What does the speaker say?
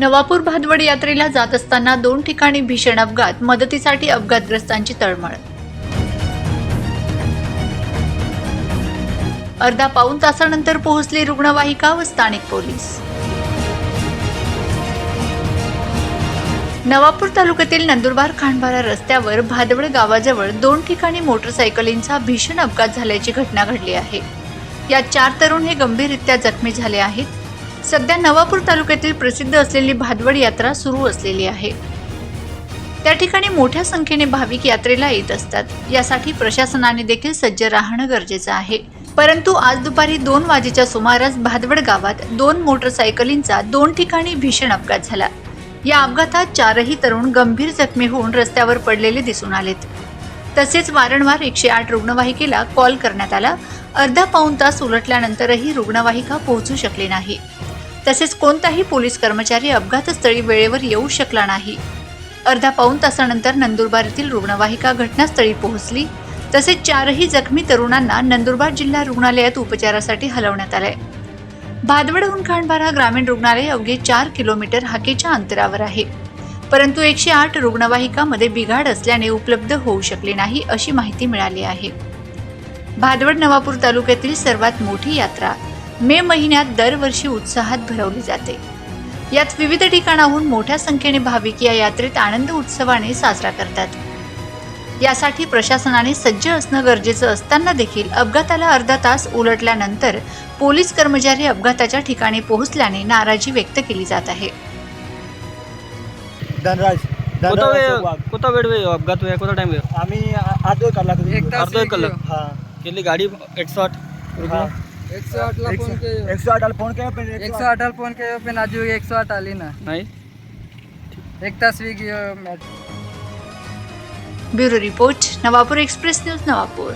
नवापूर भादवड यात्रेला जात असताना दोन ठिकाणी भीषण अपघात मदतीसाठी अपघातग्रस्तांची तळमळ. अर्धा पाऊण तासानंतर पोहोचली रुग्णवाहिका व स्थानिक पोलीस. नवापूर तालुक्यातील नंदुरबार खांडबारा रस्त्यावर भादवड गावाजवळ दोन ठिकाणी मोटरसायकलींचा भीषण अपघात झाल्याची घटना घडली आहे. यात चार तरुण हे गंभीररित्या जखमी झाले आहेत. सध्या नवापूर तालुक्यातील प्रसिद्ध असलेली भादवड यात्रा सुरू असलेली आहे. त्या ठिकाणी मोठ्या संख्येने भाविक यात्रेला येत असतात. यासाठी प्रशासनाने देखील सज्ज राहणं गरजेचं आहे. परंतु आज दुपारी दोन वाजेच्या सुमारास भादवड गावात दोन मोटरसायकलींचा दोन ठिकाणी भीषण अपघात झाला. या अपघातात चारही तरुण गंभीर जखमी होऊन रस्त्यावर पडलेले दिसून आलेत. तसेच वारंवार एकशे आठ रुग्णवाहिकेला कॉल करण्यात आला. अर्धा पाऊण तास उलटल्यानंतरही रुग्णवाहिका पोहोचू शकली नाही. तसेच कोणताही पोलीस कर्मचारी अपघातस्थळी वेळेवर येऊ शकला नाही. अर्धा पाऊण तासानंतर नंदुरबार येथील रुग्णवाहिका घटनास्थळी पोहोचली. तसेच चारही जखमी तरुणांना नंदुरबार जिल्हा रुग्णालयात उपचारासाठी हलवण्यात आले भादवडहून खांडबारा ग्रामीण रुग्णालय अवघे चार किलोमीटर हाकेच्या अंतरावर आहे. परंतु एकशे आठ रुग्णवाहिकामध्ये बिघाड असल्याने उपलब्ध होऊ शकले नाही अशी माहिती मिळाली आहे. भादवड नवापूर तालुक्यातील सर्वात मोठी यात्रा मे महिन्यात दरवर्षी उत्साहात भरवली जाते. यात विविध ठिकाणाहून मोठ्या संख्येने भाविक या यात्रेत आनंद उत्सवाने साजरा करतात. यासाठी प्रशासनाने सज्ज असणं गरजेचं असताना देखील अपघाताला अर्धा तास उलटल्यानंतर पोलीस कर्मचारी अपघाताच्या ठिकाणी पोहोचल्याने नाराजी व्यक्त केली जात आहे. धनराज कोणता वेळ. कोणता वेळ वेळ? अपघात वेळ? कोणता टाइम वेळ? आम्ही एक तास अर्धा एक कलाक. हा. केली गाडी એકસો અઢાર ફોન કયો પેન એકસો અઢાર ફોન કયો પેન આજુ એકસો અઢાલી ના. એકતા Swiggy bureau report Navapur express news Navapur.